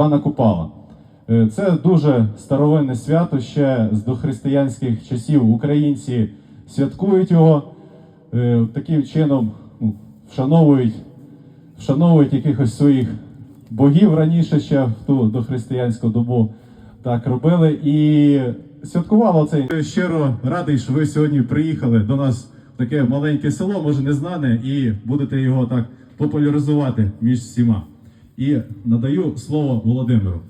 Івана Купала. Е, Це дуже старовинне свято. Ще з дохристиянських часів українці святкують його. Е, Таким чином ну, вшановують, вшановують якихось своїх богів раніше ще в ту дохристиянську добу так робили. І святкувало цей. Щиро радий, що ви сьогодні приїхали до нас в таке маленьке село, може не знане, і будете його так популяризувати між всіма. І надаю слово Володимиру.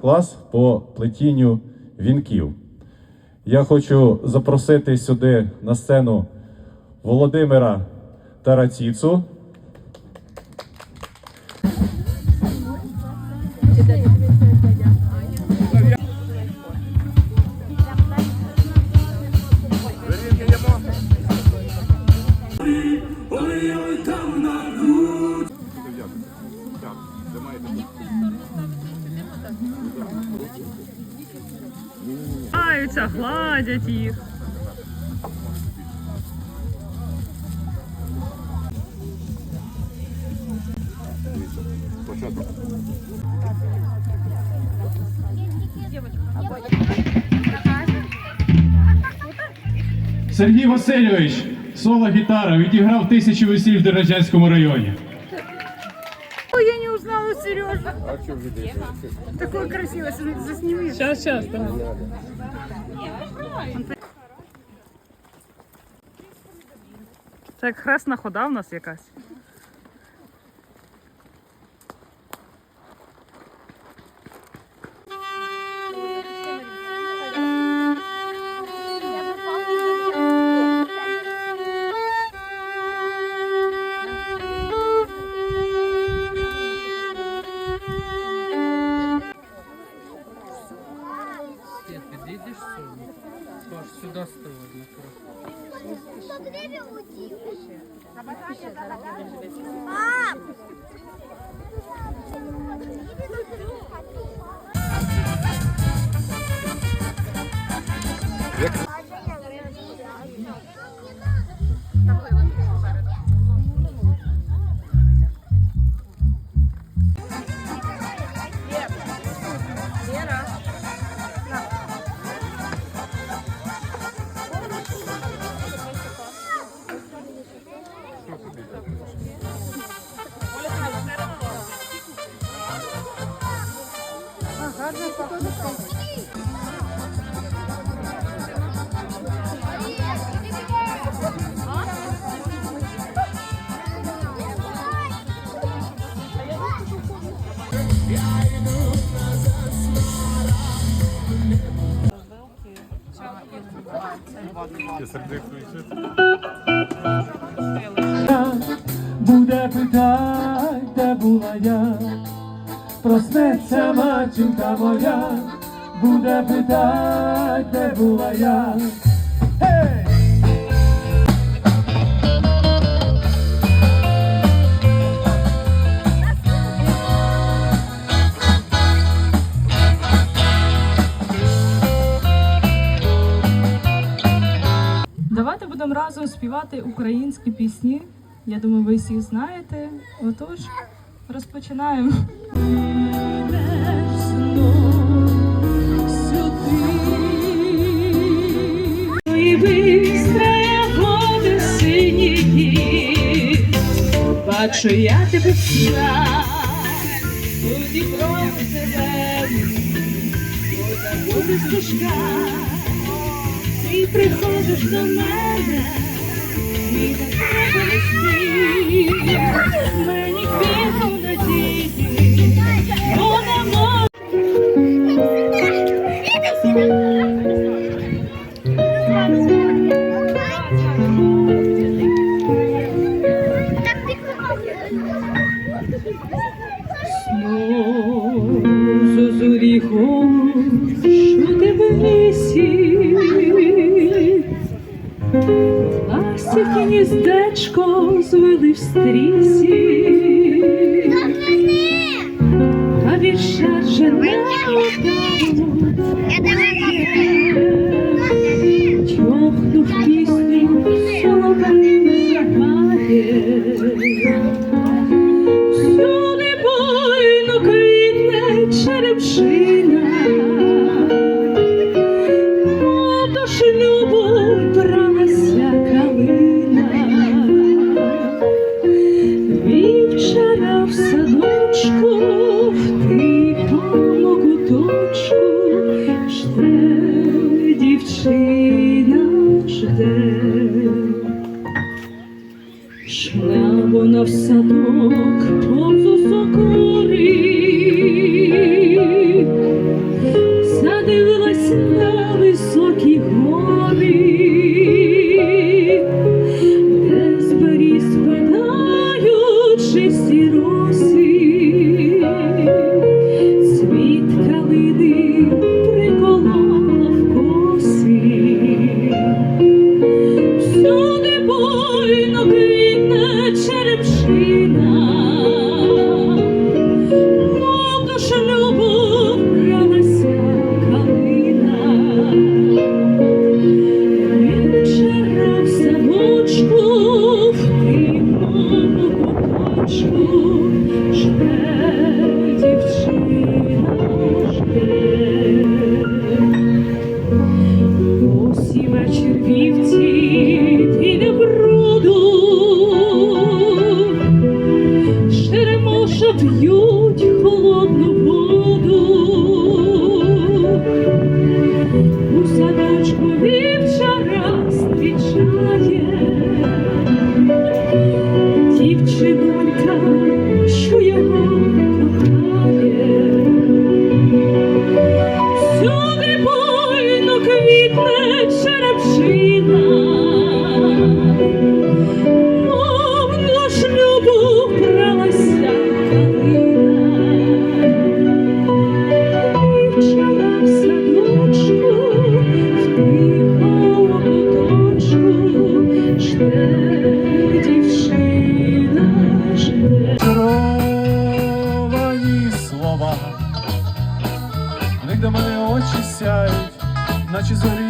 Клас по плетінню вінків. Я хочу запросити сюди на сцену Володимира Тараціцу. Граються, гладять їх. Сергій Васильович, соло гітара, відіграв тисячу весіль в Дережанському районі. Ой, А что Сережа. Такой красивый, засними. Сейчас, сейчас. Це як хресна хода в нас якась. Гарна погода. Буде питать, де була я, проснеться матінка моя, буде питать, де була я. Співати українські пісні. Я думаю, ви всіх знаєте. Отож, розпочинаємо. Бачу я тебе сна, тоді кров тебе, буде стежка, ти приходиш до мене, Зозорі у тебе в лісі, ластівки гніздечко звели в стрісі, а вірша жене Чохнув Шла на в садок повз сокори, задивилась на високі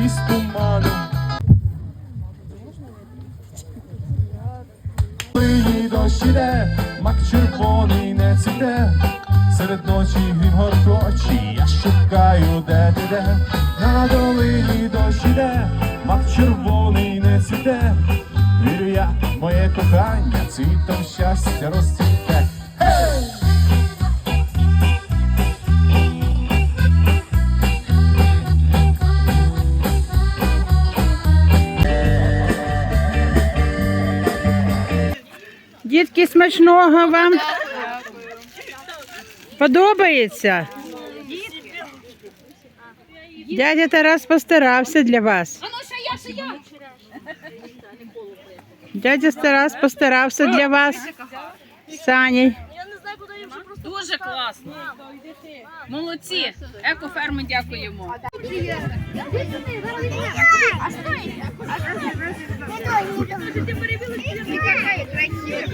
наче зорі з туманом. Дощ іде, мак червоний не цвіте, серед ночі він горкочі, я шукаю, де ти де, на долині дощ іде, мак червоний не цвіте, вірю я, моє кохання, цвітом щастя розцвіте. Дітки, смачного вам. Подобається? Дядя Тарас постарався для вас. Дядя Тарас постарався для вас. Сані. Дуже класно. Молодці. Екоферми дякуємо.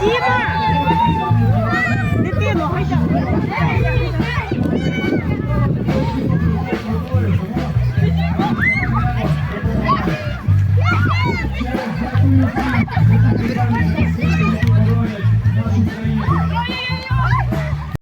鸡巴